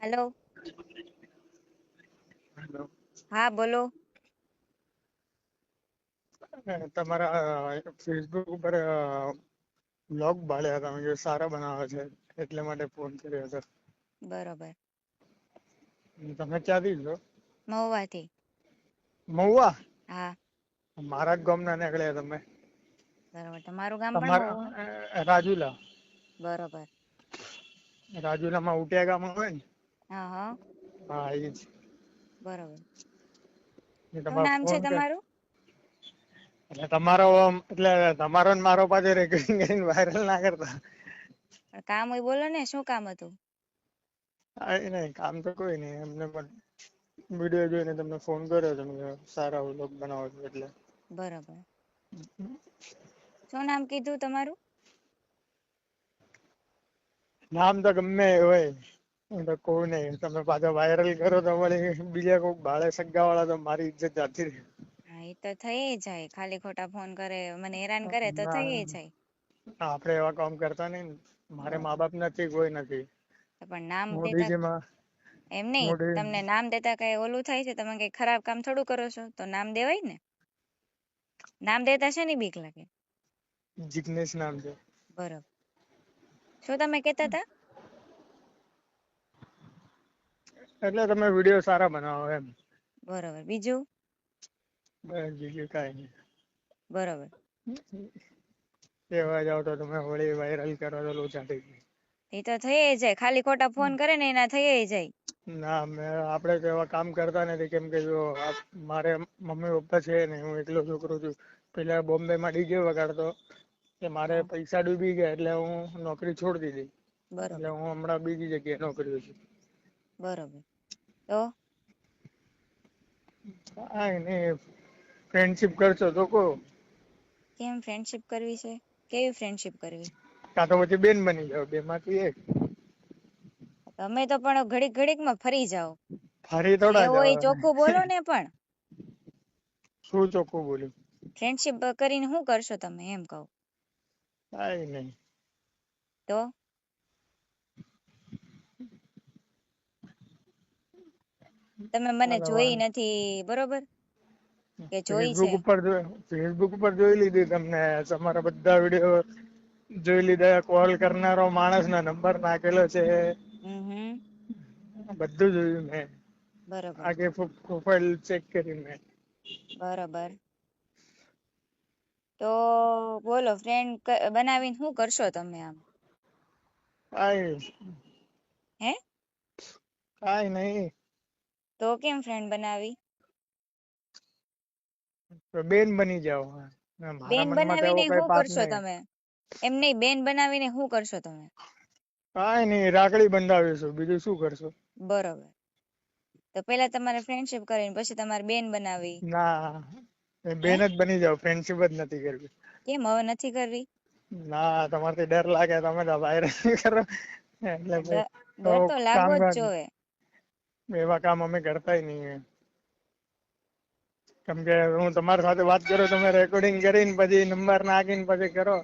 Hello. હા બોલો. તમારા ફેસબુક ઉપર બ્લોગ બાળ્યા તમે કે સારા બનાવે છે એટલે માટે ફોન કર્યો હતો. બરોબર. તમે ક્યાંથી છો? મહુવાથી. મહુવા? હા. મારા જ ગામના નીકળ્યા તમે. બરોબર. તમારું ગામ પણ રાજુલા. બરોબર. રાજુલામાં ઉટિયા ગામ આવે ને? હા હા. હા એ જ. બરાબર. શું નામ છે તમારું? એટલે તમારો એટલે તમારો ને મારો પાછો રેકોર્ડિંગ કરીને વાયરલ ના કરતા. કામ હોય બોલો ને શું કામ હતું? નહીં કામ તો કોઈ નહીં. એમને પણ વીડિયો જોઈને તમને ફોન કર્યો તમે સારા વ્લોગ બનાવો છો એટલે. બરાબર. શું નામ કીધું તમારું? નામ તો ગમે હોય. તો કહું નહીં તમે પાછા વાયરલ કરો તો વળી બીજા કોઈક બાળે સગા વાળા તો મારી ઇજ્જત જાતી રહે. હા એ તો થઈ જાય ખાલી ખોટા ફોન કરે મને હેરાન કરે તો થઈ જાય. આપણે એવા કામ કરતા નહીં મારે મા બાપ નથી કોઈ નથી. પણ નામ દેતા એમ નહીં તમને નામ દેતા કઈ ઓલું થાય છે તમે કઈ ખરાબ કામ થોડું કરો છો તો નામ દેવાય ને. નામ દેતા છે ની બીક લાગે. જિગ્નેશ નામ છે બરોબર. શું તમે કહેતા હતા? એટલે તમે વીડિયો સારા બનાવો એમ. બરાબર. બીજું? બસ બીજું કાંઈ નહીં. બરાબર. કહેવા જાવ તો તમે વળી વાયરલ કરો તો લોચા થઈ ગઈ એ તો થઈ જાય. ખાલી ખોટા ફોન કરે ને એના થઈ જાય. ના મેં આપણે તો એવા કામ કરતા નથી. કેમ કે જો મારે મમ્મી પપ્પા છે ને હું એકલો છોકરો છું. પેલા બોમ્બે માં ડીજે વગાડતો. કે મારે પૈસા ડૂબી ગયા એટલે હું નોકરી છોડી દીધી. એટલે હું હમણાં બીજી જગ્યાએ નોકરી છું. બરોબર. તો? કાંઈ નહીં ફ્રેન્ડશિપ કરશો તો કહો. કેમ ફ્રેન્ડશિપ કરવી છે? કેવી ફ્રેન્ડશિપ કરવી? કાં તો પછી બેન બની જાવ બે માંથી એક. તમે તો પણ ઘડીક ઘડીકમાં ફરી જાઓ. ફરી થોડા એવું હોય ચોખ્ખું બોલો ને પણ. શું ચોખ્ખું બોલ્યું ફ્રેન્ડશિપ કરીને શું કરશો તમે એમ કહું. કાંઈ નહીં. તો? તમે મને જોઈ નથી બરોબર? કે જોઈ છે? ઉપર ફેસબુક ઉપર જોઈ લીધી તમને. તમારા બધા વીડિયો જોઈ લીધા. કોલ કરનારો માણસના નંબર નાખેલો છે. બધું જોયું મેં. બરોબર. આગે પ્રોફાઇલ ચેક કરી મેં. બરોબર. તો બોલો ફ્રેન્ડ બનાવીને શું કરશો તમે આમ? કાઈ હે? કાઈ નહીં. તો કેમ ફ્રેન્ડ બનાવી? બેન બની જાઓ બેન બનાવીને શું કરશો તમે? એમ નહીં બેન બનાવીને શું કરશો તમે? કાંઈ નહીં રાખડી બંધાવીશું બીજું શું કરશો? બરોબર. તો પહેલા તમારે ફ્રેન્ડશિપ કરીને પછી તમારે બેન બનાવી. ના બેન જ બની જાવ ફ્રેન્ડશિપ જ નથી કરવી. કેમ હવે નથી કરવી? ના તમારથી ડર લાગે તમે તો વાયરલ કરો. એટલે ડર તો લાગવો જ જોવે. એવા કામ અમે કરતા નહીં કેમ કે હું તમારી સાથે વાત કરું તમે રેકોર્ડિંગ કરીને પછી નંબર નાખીને પછી કરો.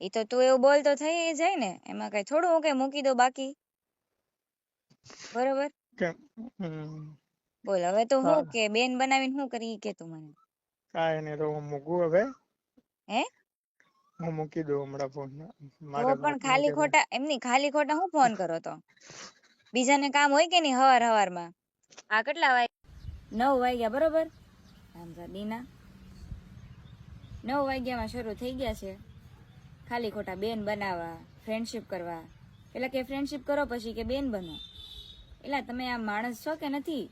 એ તો તું એવું બોલ તો થઈ જાય ને એમાં કઈ થોડું હું કઈ મૂકી દો બાકી. બરોબર? બોલ હવે તો હું કે બેન બનાવીને શું કરી કે તું મને. કાંઈ નહીં તો હું મૂકું હવે. હે? હું મૂકી દઉં હમણાં ફોન તો પણ ખાલી ખોટા એમની ખાલી ખોટા હું ફોન કરો તો? બીજાને કામ હોય કે નહીં હવાર હવારમાં? આ કેટલા વાગ્યા? નવ વાગ્યા, બરોબર? રામજા દીના. નવ વાગ્યામાં શરૂ થઈ ગયા છે. ખાલી ખોટા બેન બનાવવા ફ્રેન્ડશિપ કરવા. પેલા કે ફ્રેન્ડશિપ કરો પછી કે બેન બનો. એટલે તમે આ માણસ છો કે નથી?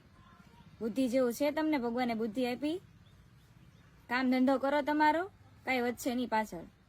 બુદ્ધિ જેવું છે તમને ભગવાને બુદ્ધિ આપી? કામ ધંધો કરો તમારો? કાંઈ વધશે નહીં પાછળ.